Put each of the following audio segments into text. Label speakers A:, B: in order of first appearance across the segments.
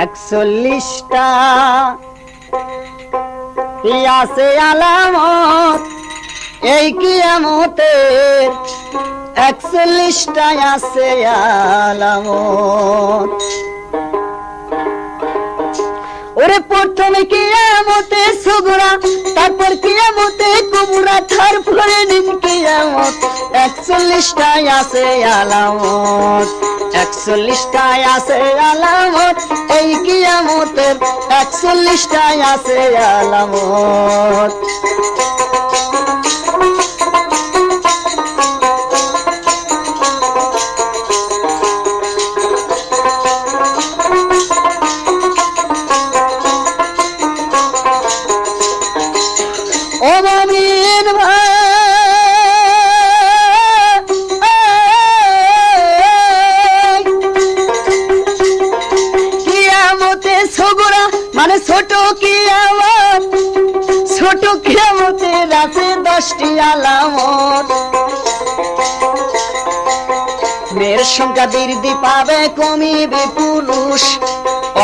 A: একচল্লিশটা। কি আছে আলামত? এই কিয়ামতের একচল্লিশটায় আছে আলামত। ওরে প্রথমে কিয়ামতে সুগুরা তারপর কিয়ামতে কুবুরা তারপরে নিন কিয়ামত। একচল্লিশটায় আছে আলামত একচল্লিশটায় আছে আলামত এই কিয়ামতের একচল্লিশটায় আছে আলামত। দশটি আলামত মেয়ের সংখ্যা বৃদ্ধি পাবে, কমিবে পুরুষ।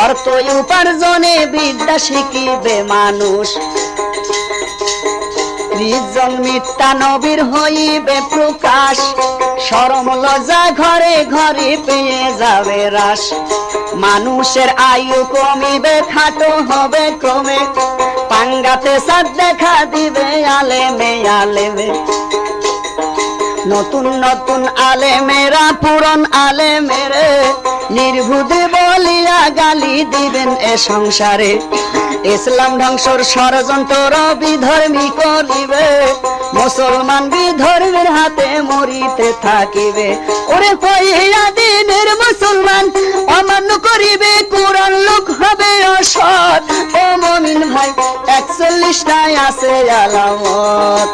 A: অর্থ উপার্জনে বিদ্যা শিখিবে মানুষ। ত্রিজন মিথ্যা নবীর হইবে প্রকাশ। সরম লজা ঘরে ঘরে পেয়ে যাবে রাস মানুষের আয়ু কমিবে, খাটো হবে ক্রমে। পাঙ্গাতে সাদ দেখা দিবে, আলেমে আলেমে। নতুন নতুন আলেমেরা, পুরন আলেমেরে, নির্ভুদে বলিয়া গালি দিবেন এ সংসারে। ইসলাম ধ্বংসর ষড়যন্ত্র বিধর্মী করিবে, মুসলমান বিধর্মের হাতে মরিতে থাকিবে। ওরে কইয়া দিনের মুসলমান একচল্লিশটায় আছে আলামত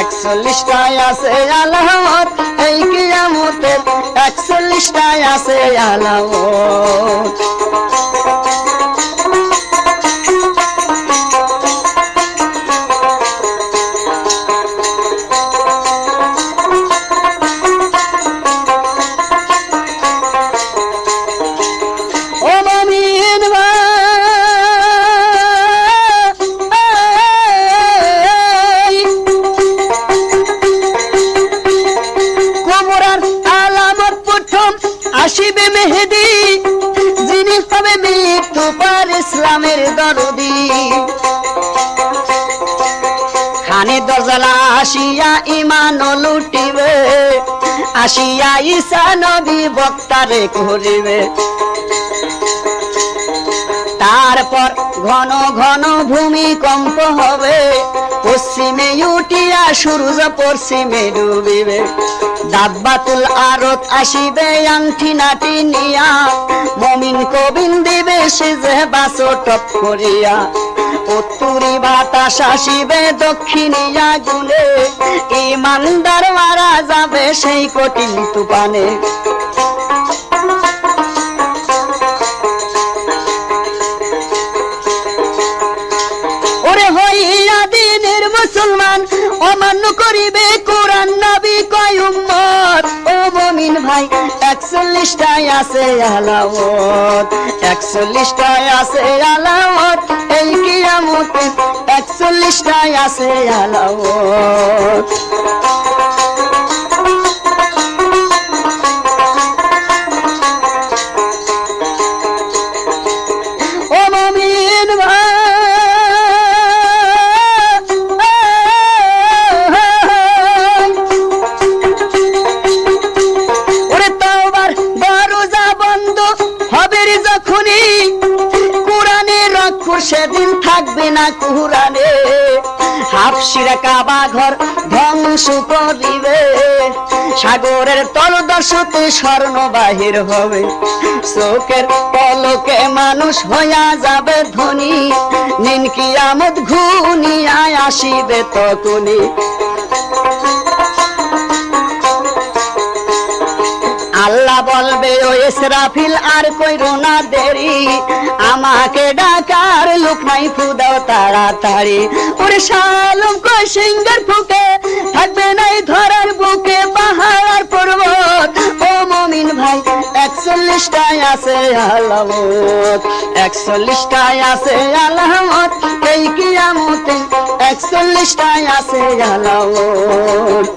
A: একচল্লিশটায় আছে আলামত এই কিয়ামতের একচল্লিশটায় আছে আলামত। আসিবে মেহেদি, যিনি হবে মৃত্যু পার ইসলামের দরদি। খানে দরজালা আসিয়া ইমান লুটিবে, আসিয়া ঈসা নবী বক্তারে করিবে। তারপর ঘন ঘন ভূমিকম্প হবে। পশ্চিমে উঠিয়া সূর্য, পশ্চিমে ডুবিবে। দাব্বাতুল আরত আসিবে আংটি নাটি নিয়া। মমিন কবিন দিবে, সে যে বাসো টপ করিয়া। উত্তরি বাতাস আসিবে দক্ষিণিয়া গুলে ইমানদার মারা যাবে সেই কঠিন তুফানে। অমান্য করিবে কোরআন নবী, কয় ও মমিন ভাই, একচল্লিশটায় আছে আলামত, একচল্লিশটায় আছে আলামত। এই কিয়ামতে একচল্লিশটায় আছে আলামত। হাফসিরা কাবা ঘর ধ্বংস করিবে। সাগরের তলদশতে স্বর্ণ বাহির হবে। চোখের পলকে মানুষ হইয়া যাবে ধনী। নিনকি আমদ ঘুনিয়ায় আসিবে তখনই। আল্লাহ বলবে, ও ইসরাফিল, আর কইরো না দেরি। আমাকে ডাকার লোক নাই ফুদাও তাড়াতাড়ি। ওরে শালম কই সিঙ্গার ফুকে থাকবে নাই ধরার বুকে, পাহাড় আর পর্বত। ও মমিন ভাই, একচল্লিশটায় আছে আলামত একচল্লিশটায় আছে আলামত এই কিয়ামতে একচল্লিশটায় আছে আলামত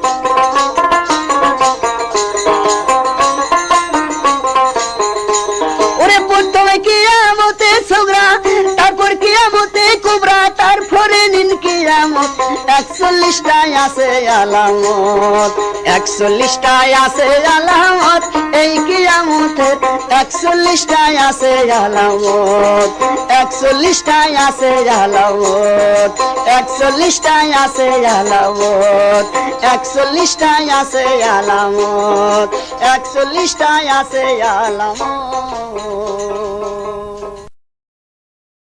A: একচল্লিশটায় আছে আলামত একচল্লিশটায় আছে আলামত, এই কিয়ামতের একচল্লিশটায় আছে আলামত একচল্লিশটায় আছে আলামত একচল্লিশটায় আছে আলামত একচল্লিশটায় আছে আলামত একচল্লিশটায় আছে আলামত।